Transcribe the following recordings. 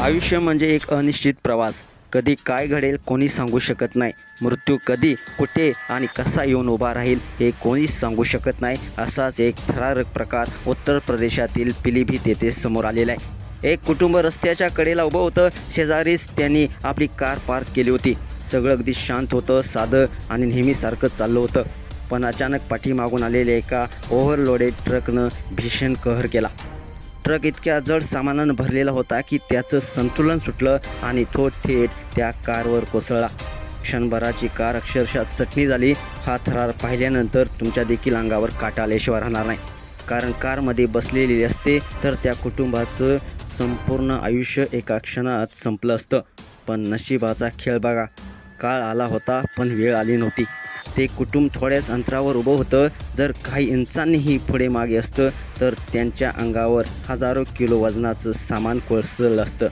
आयुष्य म्हणजे एक अनिश्चित प्रवास. कधी काय घडेल कोणी सांगू शकत नाही. मृत्यू कधी कुठे आणि कसा येऊन उभा राहील हे कोणीच सांगू शकत नाही असाच एक थरारक प्रकार उत्तर प्रदेशातील पिलीभीत येथे समोर आलेला आहे. एक कुटुंब रस्त्याच्या कडेला उभं होतं. शेजारीच त्यांनी आपली कार पार्क केली होती. सगळं अगदी शांत होतं साधं आणि नेहमीसारखं चाललं होतं. पण अचानक पाठीमागून आलेल्या एका ओव्हरलोडेड ट्रकनं भीषण कहर केला. ट्रक इतक्या जड सामानानं भरलेला होता की त्याचं संतुलन सुटलं आणि तो थेट त्या कारवर कोसळला. क्षणभराची कार अक्षरशः चटणी झाली. हा थरार पाहिल्यानंतर तुमच्या देखील अंगावर काटा आल्याशिवाय राहणार नाही. कारण कारमध्ये बसलेली असते तर त्या कुटुंबाचं संपूर्ण आयुष्य एका क्षणात संपलं असतं. पण नशिबाचा खेळ बघा. काळ आला होता पण वेळ आली नव्हती. ते कुटुंब थोड्याच अंतरावर उभं होतं. जर काही इंचांनीही पुढे मागे असतं तर त्यांच्या अंगावर हजारो किलो वजनाचं सामान कोसळलं असतं.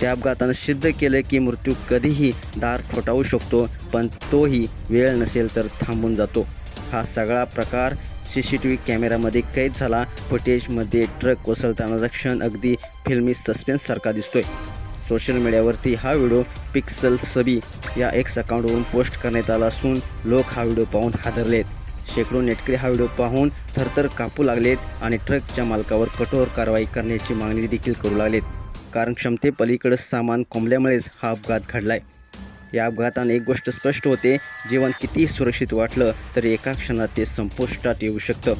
त्या अपघातानं सिद्ध केलं की मृत्यू कधीही दार ठोठावू शकतो पण तोही वेळ नसेल तर थांबून जातो. हा सगळा प्रकार सी सी टी व्ही कॅमेऱ्यामध्ये कैद झाला. फुटेजमध्ये ट्रक कोसळतानाचा क्षण अगदी फिल्मी सस्पेन्ससारखा दिसतोय. सोशल मीडियावरती हा व्हिडिओ पिक्सल सबी या एक्स अकाउंटवरून पोस्ट करण्यात आला असून लोक हा व्हिडिओ पाहून हादरलेत. शेकडो नेटकरी हा व्हिडिओ पाहून थरथर कापू लागलेत आणि ट्रकच्या मालकावर कठोर कारवाई करण्याची मागणी देखील करू लागलेत. कारण क्षमतेपलीकडं सामान कोंबल्यामुळेच हा अपघात घडलाय. या अपघाताने एक गोष्ट स्पष्ट होते जीवन किती सुरक्षित वाटलं तरी एका क्षणात ते संपुष्टात येऊ शकतं.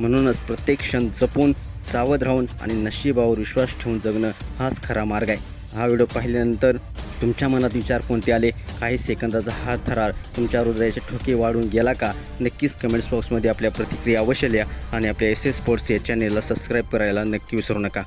म्हणूनच प्रत्येक क्षण जपून सावध राहून आणि नशिबावर विश्वास ठेवून जगणं हाच खरा मार्ग आहे. हा व्हिडिओ पाहिल्यानंतर तुमच्या मनात विचार कोणते आले? काही सेकंदाचा हा थरार तुमच्या हृदयाचे ठोके वाढून गेला का? नक्कीच कमेंट्स बॉक्समध्ये आपल्या प्रतिक्रिया अवश्य लिहा आणि आपल्या एस एस स्पोर्ट्स या चॅनेलला सबस्क्राईब करायला नक्की विसरू नका.